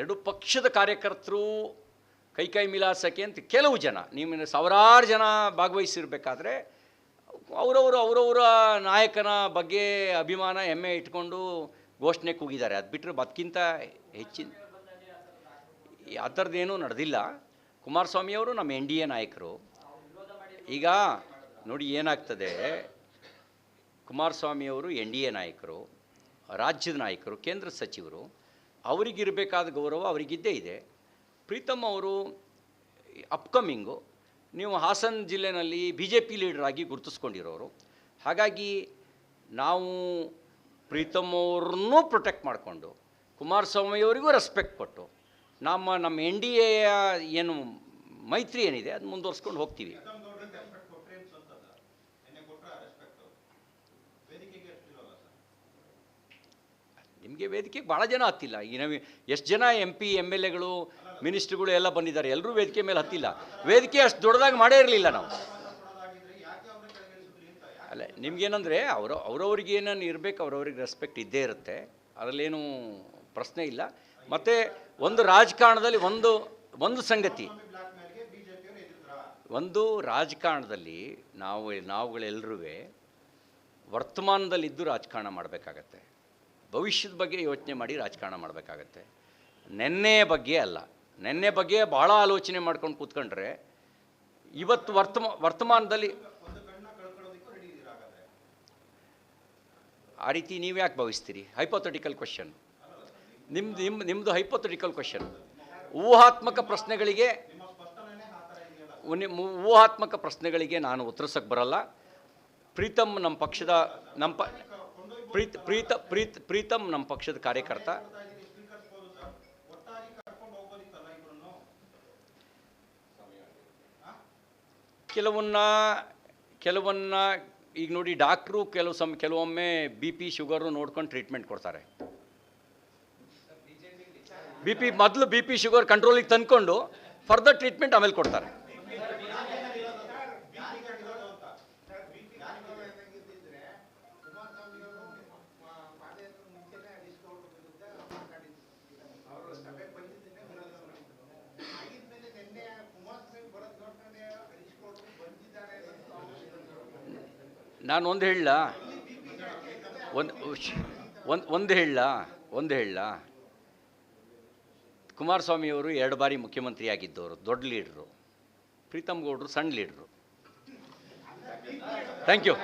ಎರಡು ಪಕ್ಷದ ಕಾರ್ಯಕರ್ತರು ಕೈಕೈ ಮಿಲಾಸಕ್ಕೆ ಅಂತ ಕೆಲವು ಜನ ನಿಮ್ಮ ಸಾವಿರಾರು ಜನ ಭಾಗವಹಿಸಿರ್ಬೇಕಾದ್ರೆ ಅವರವರು ಅವರವರ ನಾಯಕನ ಬಗ್ಗೆ ಅಭಿಮಾನ, ಹೆಮ್ಮೆ ಇಟ್ಕೊಂಡು ಘೋಷಣೆ ಕೂಗಿದ್ದಾರೆ. ಅದು ಬಿಟ್ಟರೆ ಅದಕ್ಕಿಂತ ಹೆಚ್ಚಿನ ಆ ಥರದ್ದೇನೂ ನಡೆದಿಲ್ಲ. ಕುಮಾರಸ್ವಾಮಿಯವರು ನಮ್ಮ ಎನ್ ಡಿ ಎ ನಾಯಕರು. ಈಗ ನೋಡಿ ಏನಾಗ್ತದೆ ಕುಮಾರಸ್ವಾಮಿಯವರು ಎನ್ ಡಿ ಎ ನಾಯಕರು, ರಾಜ್ಯದ ನಾಯಕರು, ಕೇಂದ್ರ ಸಚಿವರು ಅವರಿಗಿರಬೇಕಾದ ಗೌರವ ಅವರಿಗಿದ್ದೇ ಇದೆ. ಪ್ರೀತಮ್ ಅವರು ಅಪ್ಕಮಿಂಗು ನೀವು ಹಾಸನ ಜಿಲ್ಲೆನಲ್ಲಿ ಬಿ ಜೆ ಪಿ ಲೀಡರಾಗಿ ಗುರುತಿಸ್ಕೊಂಡಿರೋರು. ಹಾಗಾಗಿ ನಾವು ಪ್ರೀತಮ್ ಅವ್ರನ್ನೂ ಪ್ರೊಟೆಕ್ಟ್ ಮಾಡಿಕೊಂಡು ಕುಮಾರಸ್ವಾಮಿಯವರಿಗೂ ರೆಸ್ಪೆಕ್ಟ್ ಕೊಟ್ಟು, ನಮ್ಮ ನಮ್ಮ ಎನ್ ಡಿ ಎಯ ಏನು ಮೈತ್ರಿ ಏನಿದೆ ಅದು ಮುಂದುವರ್ಸ್ಕೊಂಡು ಹೋಗ್ತೀವಿ. ನಿಮಗೆ ವೇದಿಕೆಗೆ ಭಾಳ ಜನ ಹತ್ತಿಲ್ಲ. ಈ ನಮಗೆ ಎಷ್ಟು ಜನ ಎಂ ಪಿ ಎಂ ಎಲ್ ಎಗಳು ಮಿನಿಸ್ಟ್ರುಗಳು ಎಲ್ಲ ಬಂದಿದ್ದಾರೆ. ಎಲ್ಲರೂ ವೇದಿಕೆ ಮೇಲೆ ಹತ್ತಿಲ್ಲ. ವೇದಿಕೆ ಅಷ್ಟು ದೊಡ್ಡದಾಗಿ ಮಾಡೇ ಇರಲಿಲ್ಲ ನಾವು. ಅಲ್ಲ, ನಿಮ್ಗೇನಂದರೆ ಅವರು, ಅವ್ರವ್ರಿಗೆ ಏನೇನು ಇರಬೇಕು, ಅವ್ರವ್ರಿಗೆ ರೆಸ್ಪೆಕ್ಟ್ ಇದ್ದೇ ಇರುತ್ತೆ. ಅದರಲ್ಲೇನು ಪ್ರಶ್ನೆ ಇಲ್ಲ. ಮತ್ತು ಒಂದು ರಾಜಕಾರಣದಲ್ಲಿ ಒಂದು ಒಂದು ಸಂಗತಿ. ಒಂದು ರಾಜಕಾರಣದಲ್ಲಿ ನಾವು ನಾವುಗಳೆಲ್ಲರೂ ವರ್ತಮಾನದಲ್ಲಿದ್ದು ರಾಜಕಾರಣ ಮಾಡಬೇಕಾಗತ್ತೆ. ಭವಿಷ್ಯದ ಬಗ್ಗೆ ಯೋಚನೆ ಮಾಡಿ ರಾಜಕಾರಣ ಮಾಡಬೇಕಾಗತ್ತೆ. ನೆನ್ನೆ ಬಗ್ಗೆ ಅಲ್ಲ. ನೆನ್ನೆ ಬಗ್ಗೆ ಭಾಳ ಆಲೋಚನೆ ಮಾಡ್ಕೊಂಡು ಕೂತ್ಕೊಂಡ್ರೆ ಇವತ್ತು ವರ್ತಮ, ವರ್ತಮಾನದಲ್ಲಿ ಆ ರೀತಿ ನೀವು ಯಾಕೆ ಭಾವಿಸ್ತೀರಿ? ಹೈಪೋಥೆಟಿಕಲ್ ಕ್ವಶನ್ ನಿಮ್ದು ನಿಮ್ಮ ನಿಮ್ಮದು ಹೈಪೋಥೆಟಿಕಲ್ ಕ್ವಶನ್ ಊಹಾತ್ಮಕ ಪ್ರಶ್ನೆಗಳಿಗೆ ಊಹಾತ್ಮಕ ಪ್ರಶ್ನೆಗಳಿಗೆ ನಾನು ಉತ್ತರಿಸೋಕ್ಕೆ ಬರಲ್ಲ. ಪ್ರೀತಮ್ ನಮ್ಮ ಪಕ್ಷದ ನಮ್ಮ ಪ ಪ್ರೀತ್, ಪ್ರೀತ, ಪ್ರೀತ್, ಪ್ರೀತಮ್ ನಮ್ಮ ಪಕ್ಷದ ಕಾರ್ಯಕರ್ತ. ಕೆಲವನ್ನ ಕೆಲವನ್ನ, ಈಗ ನೋಡಿ ಡಾಕ್ಟ್ರು ಕೆಲವು ಸಮ್, ಕೆಲವೊಮ್ಮೆ ಬಿ ಪಿ ಶುಗರು ನೋಡ್ಕೊಂಡು ಟ್ರೀಟ್ಮೆಂಟ್ ಕೊಡ್ತಾರೆ. ಬಿ ಪಿ, ಮೊದಲು ಬಿ ಪಿ ಶುಗರ್ ಕಂಟ್ರೋಲಿಗೆ ತಂದ್ಕೊಂಡು ಫರ್ದರ್ ಟ್ರೀಟ್ಮೆಂಟ್ ಆಮೇಲೆ ಕೊಡ್ತಾರೆ. ನಾನು ಒಂದು ಹೇಳ. ಒಂದು ಒಂದು ಒಂದು ಹೇಳ, ಒಂದು ಹೇಳಲ್ಲ ಕುಮಾರಸ್ವಾಮಿಯವರು ಎರಡು ಬಾರಿ ಮುಖ್ಯಮಂತ್ರಿ ಆಗಿದ್ದವರು, ದೊಡ್ಡ ಲೀಡ್ರು. ಪ್ರೀತಮ್ ಗೌಡರು, ಸಣ್ಣ ಲೀಡ್ರು. Thank you